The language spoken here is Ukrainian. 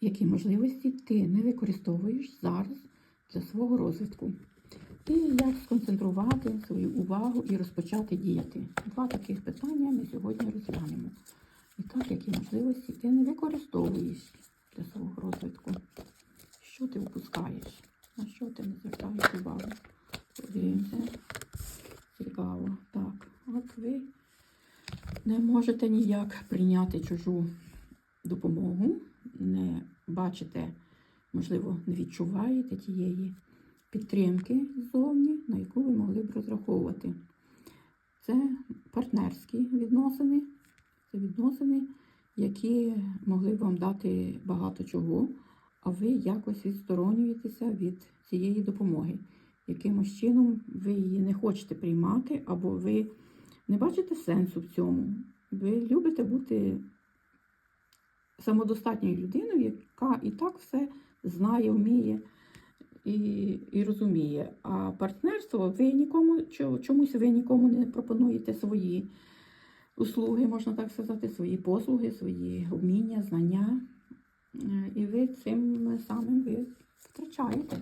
які можливості ти не використовуєш зараз для свого розвитку. І як сконцентрувати свою увагу і розпочати діяти. Два таких питання ми сьогодні розглянемо. І так, які можливості ти не використовуєш для свого розвитку. Що ти впускаєш? На що ти не звертаєш увагу? Подивимося. Цікаво. Так, от ви не можете ніяк прийняти чужу допомогу, бачите, можливо, не відчуваєте тієї підтримки ззовні, на яку ви могли б розраховувати. Це партнерські відносини, це відносини, які могли б вам дати багато чого, а ви якось відсторонюєтеся від цієї допомоги. Якимось чином ви її не хочете приймати, або ви не бачите сенсу в цьому. Ви любите бути самодостатньою людиною, яка і так все знає, вміє і, і розуміє. А партнерство ви нікому чомусь ви нікому не пропонуєте свої услуги, можна так сказати, свої послуги, свої вміння, знання. Е, І ви цим самим ви втрачаєте.